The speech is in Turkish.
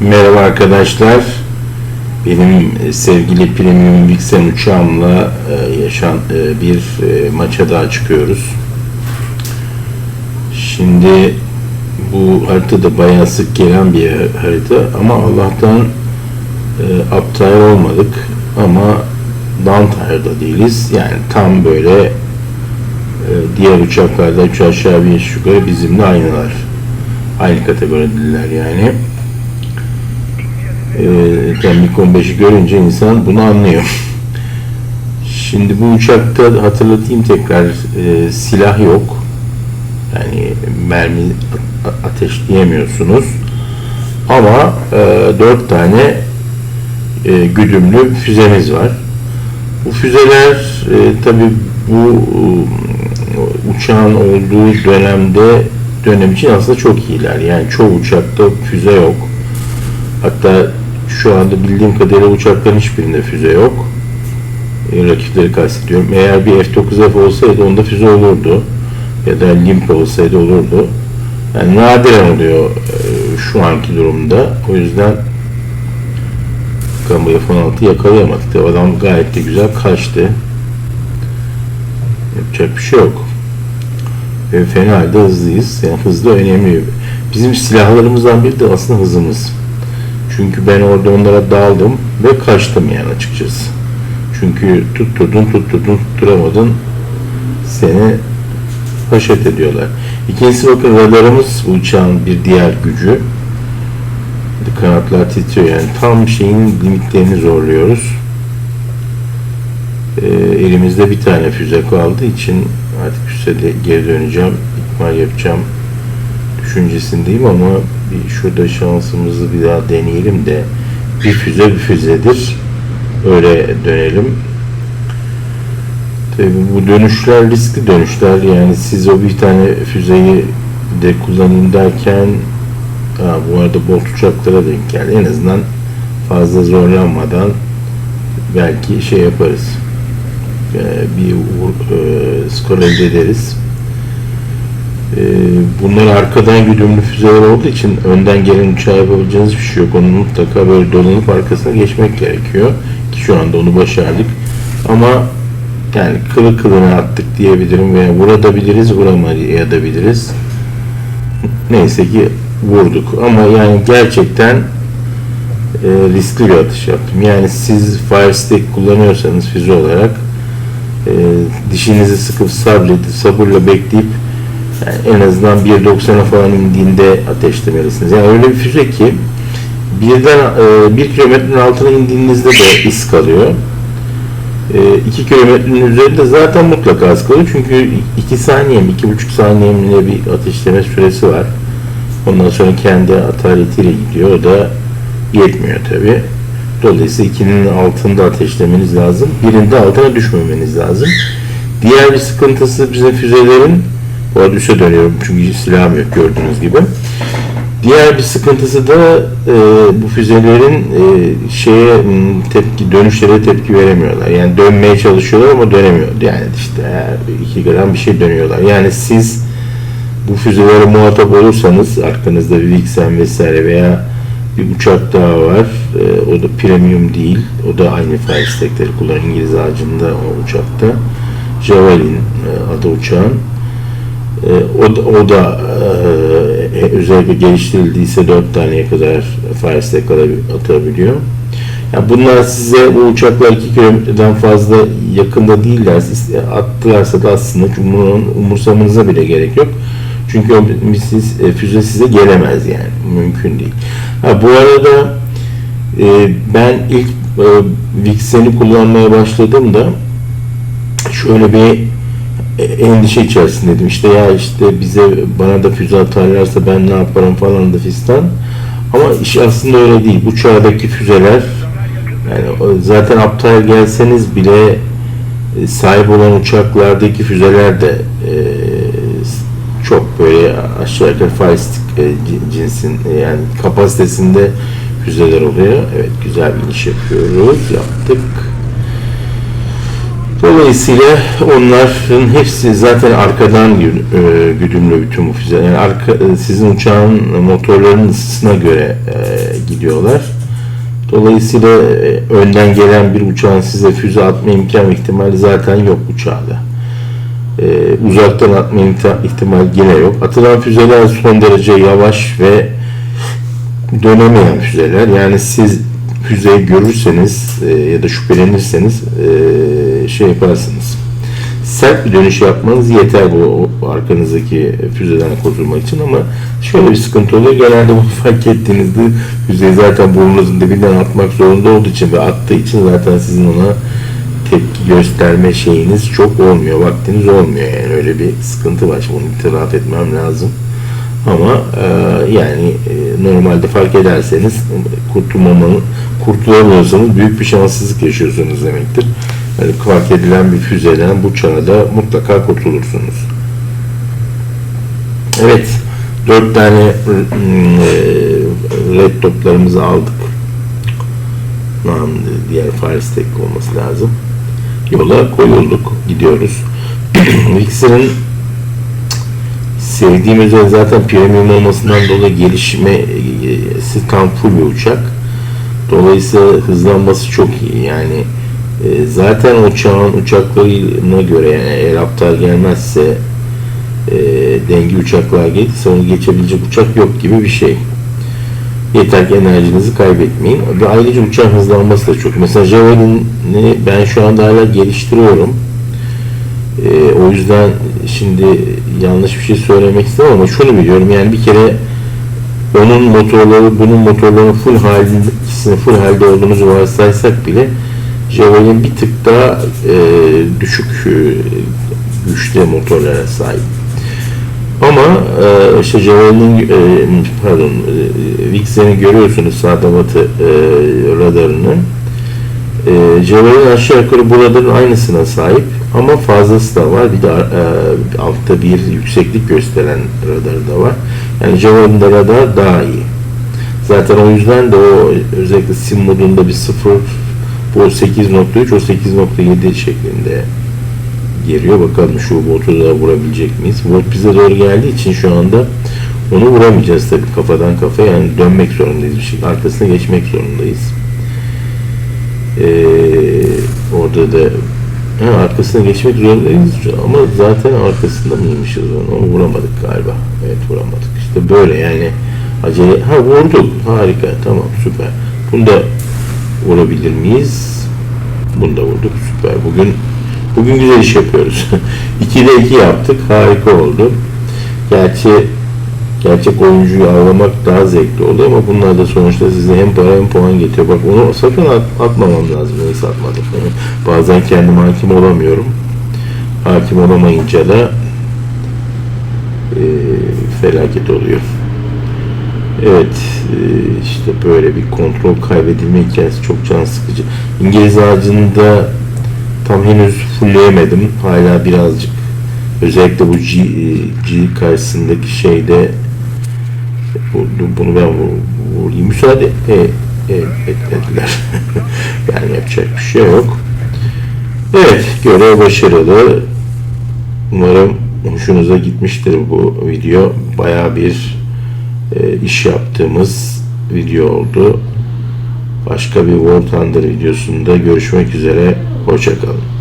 Merhaba arkadaşlar. Benim e, sevgili Premium Vixen uçağımla e, yaşan e, bir maça daha çıkıyoruz. Şimdi bu harita da bayağı sık gelen bir harita ama Allah'tan e, uptire olmadık ama downtire'da değiliz. Yani tam böyle diğer uçaklarda üç aşağı bir yukarı bizimle aynılar. Aynı kategorideler yani. Ee, tabii MiG-15'i görünce insan bunu anlıyor. Şimdi bu uçakta hatırlatayım tekrar e, silah yok. Yani mermi ateşleyemiyorsunuz. Ama e, 4 tane e, güdümlü füzemiz var. Bu füzeler e, tabi bu e, uçağın olduğu dönemde dönem için aslında çok iyiler. Yani çoğu uçakta füze yok. Hatta şu anda bildiğim kadarıyla uçakların hiçbirinde füze yok. E, rakipleri kastediyorum. Eğer bir F-9F olsaydı onda füze olurdu. Ya da Limp olsaydı olurdu. Yani nadiren oluyor e, şu anki durumda. O yüzden bu F-16 yakalayamadık. Adam gayet de güzel kaçtı. Yapacak bir şey yok. Ve fena halde hızlıyız. Yani hızlı önemli. Bizim silahlarımızdan biri de aslında hızımız. Çünkü ben orada onlara daldım ve kaçtım yani açıkçası. Çünkü tutturdun, tutturdun, tutturamadın seni haşet ediyorlar. İkincisi bakın radarımız bu uçağın bir diğer gücü. Kanatlar titriyor yani tam şeyin limitlerini zorluyoruz. Ee, elimizde bir tane füze kaldığı için artık füzede geri döneceğim, ikmal yapacağım düşüncesindeyim ama bir şurada şansımızı bir daha deneyelim de bir füze bir füzedir. Öyle dönelim. Tabii bu dönüşler riskli dönüşler yani siz o bir tane füzeyi de kullanayım derken ha, bu arada bot uçaklara denk geldi. En azından fazla zorlanmadan belki şey yaparız. Ee, bir e, skor elde ederiz. Ee, bunlar arkadan güdümlü füzeler olduğu için önden gelen uçağa yapabileceğiniz bir şey yok. Onun mutlaka böyle dolanıp arkasına geçmek gerekiyor. Ki şu anda onu başardık. Ama yani kılı kılına attık diyebilirim veya vurabiliriz, vuramayabiliriz. Neyse ki vurduk. Ama yani gerçekten e, riskli bir atış yaptım. Yani siz fire kullanıyorsanız füze olarak e, dişinizi sıkıp sabredip sabırla bekleyip en azından 1.90'a falan indiğinde ateşlemelisiniz. Yani öyle bir füze ki birden e, bir kilometrenin altına indiğinizde de iz kalıyor. 2 kilometrenin üzerinde zaten mutlaka az kalıyor. Çünkü 2 saniye mi, 2,5 saniye mi ne bir ateşleme süresi var. Ondan sonra kendi ataletiyle gidiyor. O da yetmiyor tabi. Dolayısıyla ikinin altında ateşlemeniz lazım. Birinde altına düşmemeniz lazım. Diğer bir sıkıntısı bizim füzelerin üste dönüyorum çünkü silahım yok gördüğünüz gibi. Diğer bir sıkıntısı da e, bu füzelerin e, şeye tepki dönüşlere tepki veremiyorlar. Yani dönmeye çalışıyorlar ama dönemiyor. Yani işte e, iki gram bir şey dönüyorlar. Yani siz bu füzelere muhatap olursanız arkanızda bir Vixen vesaire veya bir uçak daha var. E, o da premium değil. O da aynı fire stackleri kullanıyor. İngiliz ağacında o uçakta. Javelin e, adı uçağın. E, o o da e, özellikle geliştirildiyse 4 taneye kadar alabi- atabiliyor. Yani bunlar size bu uçaklar 2 kilometreden fazla yakında değiller. Siz attılarsa da aslında umurun, umursamanıza bile gerek yok. Çünkü o e, füze size gelemez yani. Mümkün değil. Ha, bu arada e, ben ilk e, Vixen'i kullanmaya başladığımda şöyle bir e, endişe içerisindeydim. İşte ya işte bize bana da füze atarlarsa ben ne yaparım falan da fistan. Ama iş aslında öyle değil. Bu çağdaki füzeler yani zaten aptal gelseniz bile e, sahip olan uçaklardaki füzeler de e, çok böyle aşağı yukarı e, cin- cinsin e, yani kapasitesinde füzeler oluyor. Evet güzel bir iş yapıyoruz. Yaptık. Dolayısıyla onların hepsi zaten arkadan e, güdümlü bütün bu füzeler. Yani arka, e, sizin uçağın motorlarının ısısına göre e, gidiyorlar. Dolayısıyla önden gelen bir uçağın size füze atma imkan ihtimali zaten yok uçağda. Uzaktan atma ihtimali yine yok. Atılan füzeler son derece yavaş ve dönemeyen füzeler. Yani siz füzeyi görürseniz ya da şüphelenirseniz şey yaparsınız. Sert bir dönüş yapmanız yeter bu arkanızdaki füzeden kurtulmak için ama şöyle bir sıkıntı oluyor. Genelde bunu fark ettiğinizde füzeyi zaten burnunuzun dibinden atmak zorunda olduğu için ve attığı için zaten sizin ona tepki gösterme şeyiniz çok olmuyor. Vaktiniz olmuyor yani öyle bir sıkıntı var. Bunu itiraf etmem lazım. Ama e, yani e, normalde fark ederseniz kurtulmamanın kurtulamıyorsanız büyük bir şanssızlık yaşıyorsunuz demektir. Fark edilen bir füzeden bu çağda mutlaka kurtulursunuz. Evet, dört tane mm, e, red toplarımızı aldık. Diğer fire stack olması lazım. Yola koyulduk, gidiyoruz. Mixer'ın sevdiğim özelliği zaten premium olmasından dolayı gelişmesi tam full bir uçak. Dolayısıyla hızlanması çok iyi. Yani e, zaten o çağın uçaklarına göre yani eğer gelmezse e, dengi uçaklar gelirse onu geçebilecek uçak yok gibi bir şey. Yeter ki enerjinizi kaybetmeyin. Ve ayrıca uçağın hızlanması da çok. Mesela Javelin'i ben şu anda hala geliştiriyorum. Ee, o yüzden şimdi yanlış bir şey söylemek istemem ama şunu biliyorum yani bir kere onun motorları bunun motorlarının full halinde ikisinin full halde olduğumuzu varsaysak bile Javelin bir tık daha e, düşük e, güçlü motorlara sahip. Ama e, işte Javelin'in e, pardon e, Vixen'i görüyorsunuz sağda batı e, radarını. E, Javelin aşağı yukarı bu radarın aynısına sahip ama fazlası da var. Bir de e, altta bir yükseklik gösteren radarı da var. Yani Javelin'de radar daha iyi. Zaten o yüzden de o özellikle sim modunda bir sıfır bu 8.3 o 8.7 şeklinde geliyor. Bakalım şu botu da vurabilecek miyiz? Bot bize doğru geldiği için şu anda onu vuramayacağız tabii kafadan kafaya. Yani dönmek zorundayız bir şey. Arkasına geçmek zorundayız. Ee, orada da ha, arkasına geçmek zorundayız ama zaten arkasında mıymışız onu? Onu vuramadık galiba. Evet vuramadık. İşte böyle yani acele ha vurduk. Harika. Tamam süper. Bunu da vurabilir miyiz? Bunu da vurduk. Süper. Bugün Bugün güzel iş yapıyoruz. 2'de 2 yaptık. Harika oldu. Gerçi gerçek oyuncuyu avlamak daha zevkli oluyor ama bunlar da sonuçta size hem para hem puan getiriyor. Bak onu sakın at, atmamam lazım. Neyse atmadım. Bazen kendim hakim olamıyorum. Hakim olamayınca da e, felaket oluyor. Evet, e, işte böyle bir kontrol kaybedilme hikayesi çok can sıkıcı. İngiliz ağacında tam henüz fullleyemedim. Hala birazcık özellikle bu G, G karşısındaki şeyde bu- bunu ben vur- vurayım. Müsaade e, e, etmediler. yani yapacak bir şey yok. Evet, görev başarılı. Umarım hoşunuza gitmiştir bu video. Baya bir e, iş yaptığımız video oldu. Başka bir War Thunder videosunda görüşmek üzere. Hoşçakalın.